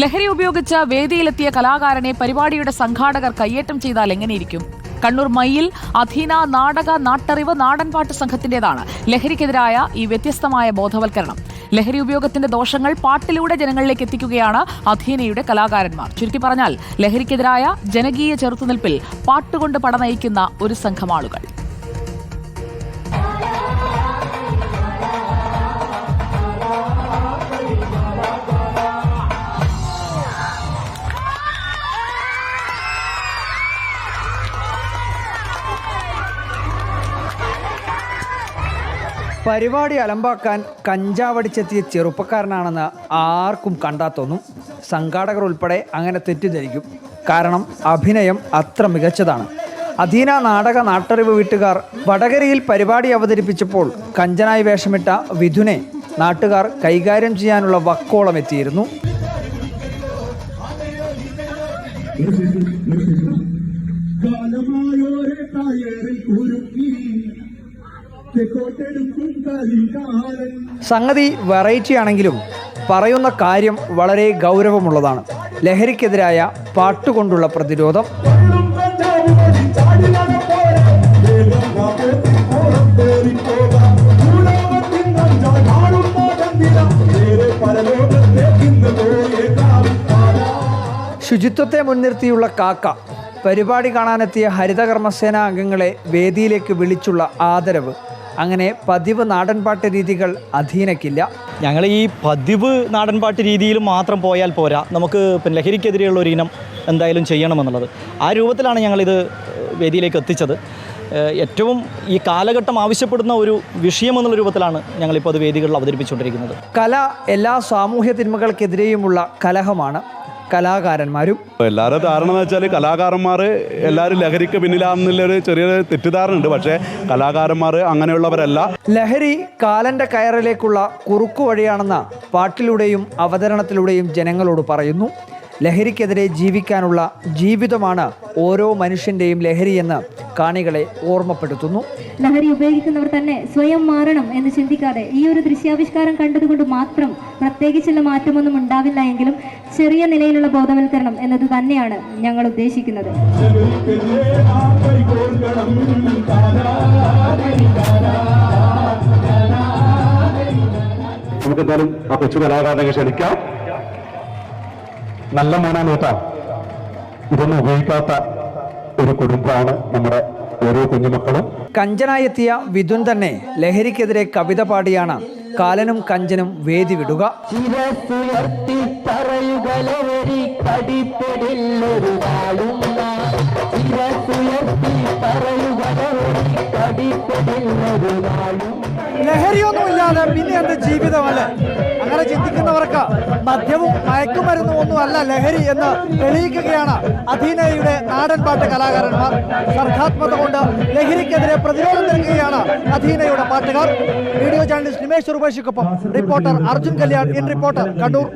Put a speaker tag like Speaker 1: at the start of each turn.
Speaker 1: ലഹരി ഉപയോഗിച്ച് വേദിയിലെത്തിയ കലാകാരനെ പരിപാടിയുടെ സംഘാടകർ കയ്യേറ്റം ചെയ്താൽ എങ്ങനെയിരിക്കും? കണ്ണൂർ മയ്യിൽ അധീന നാടക നാട്ടറിവ് നാടൻപാട്ട് സംഘത്തിന്റേതാണ് ലഹരിക്കെതിരായ ഈ വ്യത്യസ്തമായ ബോധവൽക്കരണം. ലഹരി ഉപയോഗത്തിന്റെ ദോഷങ്ങൾ പാട്ടിലൂടെ ജനങ്ങളിലേക്ക് എത്തിക്കുകയാണ് അധീനയുടെ കലാകാരന്മാർ. ചുരുക്കി പറഞ്ഞാൽ ലഹരിക്കെതിരായ ജനകീയ ചെറുത്തുനിൽപ്പിൽ പാട്ടുകൊണ്ട് പടനയിക്കുന്ന ഒരു സംഘമാളുകൾ
Speaker 2: പരിപാടി അലമ്പാക്കാൻ കഞ്ചാവടിച്ചെത്തിയ ചെറുപ്പക്കാരനാണെന്ന് ആർക്കും കണ്ടാ തോന്നും. സംഘാടകർ ഉൾപ്പെടെ അങ്ങനെ തെറ്റിദ്ധരിക്കും. കാരണം അഭിനയം അത്ര മികച്ചതാണ്. അധീന നാടക നാട്ടറിവ് വീട്ടുകാർ വടകരയിൽ പരിപാടി അവതരിപ്പിച്ചപ്പോൾ കഞ്ചനായി വേഷമിട്ട വിധുനെ നാട്ടുകാർ കൈകാര്യം ചെയ്യാനുള്ള വക്കോളം എത്തിയിരുന്നു. സംഗതി വെറൈറ്റി ആണെങ്കിലും പറയുന്ന കാര്യം വളരെ ഗൗരവമുള്ളതാണ്. ലഹരിക്കെതിരായ പാട്ടുകൊണ്ടുള്ള പ്രതിരോധം. ശുചിത്വത്തെ മുൻനിർത്തിയുള്ള കാക്ക പരിപാടി കാണാനെത്തിയ ഹരിതകർമ്മസേന അംഗങ്ങളെ വേദിയിലേക്ക് വിളിച്ചുള്ള ആദരവ്. അങ്ങനെ പതിവ് നാടൻപാട്ട് രീതികൾ അധീനക്കില്ല.
Speaker 3: ഞങ്ങൾ ഈ പതിവ് നാടൻപാട്ട് രീതിയിൽ മാത്രം പോയാൽ പോരാ. നമുക്ക് പിന്നെ ലഹരിക്കെതിരെയുള്ള ഒരു ഇനം എന്തായാലും ചെയ്യണമെന്നുള്ളത്. ആ രൂപത്തിലാണ് ഞങ്ങളിത് വേദിയിലേക്ക് എത്തിച്ചത്. ഏറ്റവും ഈ കാലഘട്ടം ആവശ്യപ്പെടുന്ന ഒരു വിഷയമെന്നുള്ള രൂപത്തിലാണ് ഞങ്ങളിപ്പോൾ അത് വേദികളിൽ അവതരിപ്പിച്ചുകൊണ്ടിരിക്കുന്നത്.
Speaker 2: കല എല്ലാ സാമൂഹ്യ തിന്മകൾക്കെതിരെയുമുള്ള കലഹമാണ്. കലാകാരന്മാരും.
Speaker 4: എല്ലാവരും ധാരണ എന്ന് വെച്ചാൽ കലാകാരന്മാർ എല്ലാവരും ലഹരിക്ക് പിന്നിലാണെന്നുള്ളൊരു ചെറിയൊരു തെറ്റിദ്ധാരണ ഉണ്ട് പക്ഷേ കലാകാരന്മാർ അങ്ങനെയുള്ളവരല്ല.
Speaker 2: ലഹരി കാലന്റെ കയറിലേക്കുള്ള കുറുക്കു വഴിയാണെന്ന പാട്ടിലൂടെയും അവതരണത്തിലൂടെയും ജനങ്ങളോട് പറയുന്നു. ലഹരിക്കെതിരെ ജീവിക്കാനുള്ള ജീവിതമാണ് ഓരോ മനുഷ്യന്റെയും ലഹരിയെന്ന് കാണികളെ ഓർമ്മപ്പെടുത്തുന്നു.
Speaker 5: ലഹരി ഉപയോഗിക്കുന്നവർ തന്നെ സ്വയം മാറണം എന്ന് ചിന്തിക്കാതെ ഈ ഒരു ദൃശ്യാവിഷ്കാരം കണ്ടതുകൊണ്ട് മാത്രം പ്രത്യേകിച്ചുള്ള മാറ്റമൊന്നും ഉണ്ടാവില്ല എങ്കിലും ചെറിയ നിലയിലുള്ള ബോധവൽക്കരണം എന്നത് തന്നെയാണ് ഞങ്ങൾ ഉദ്ദേശിക്കുന്നത്.
Speaker 6: നമുക്ക് എന്തായാലും ആ കൊച്ചു കലാകാരനെ ക്ഷണിക്കാം. നല്ല മോനാണ് കേട്ടാ ഇതൊന്നും ഉപയോഗിക്കാത്ത ഒരു കുടുംബമാണ് നമ്മുടെ ഓരോ കുഞ്ഞുമക്കളും.
Speaker 2: കഞ്ചനായെത്തിയ വിധുൻ തന്നെ ലഹരിക്കെതിരെ കവിത പാടിയാണ് കാലനും കഞ്ചനും വേദി വിടുക ലഹരിയൊന്നുമില്ലാതെ പിന്നെ എന്ത് ജീവിതമല്ല? അങ്ങനെ ചിന്തിക്കുന്നവർക്ക് മദ്യവും മയക്കുമരുന്നും ഒന്നുമല്ല ലഹരി എന്ന് തെളിയിക്കുകയാണ് അധീനയുടെ നാടൻ പാട്ട് കലാകാരന്മാർ. സർഗാത്മത കൊണ്ട് ലഹരിക്കെതിരെ പ്രതിരോധം നൽകുകയാണ് അധീനയുടെ പാട്ടുകാർ. Video journalist Nimesh റുപേഷിക്കൊപ്പം reporter Arjun Kalyan in reporter Kannur.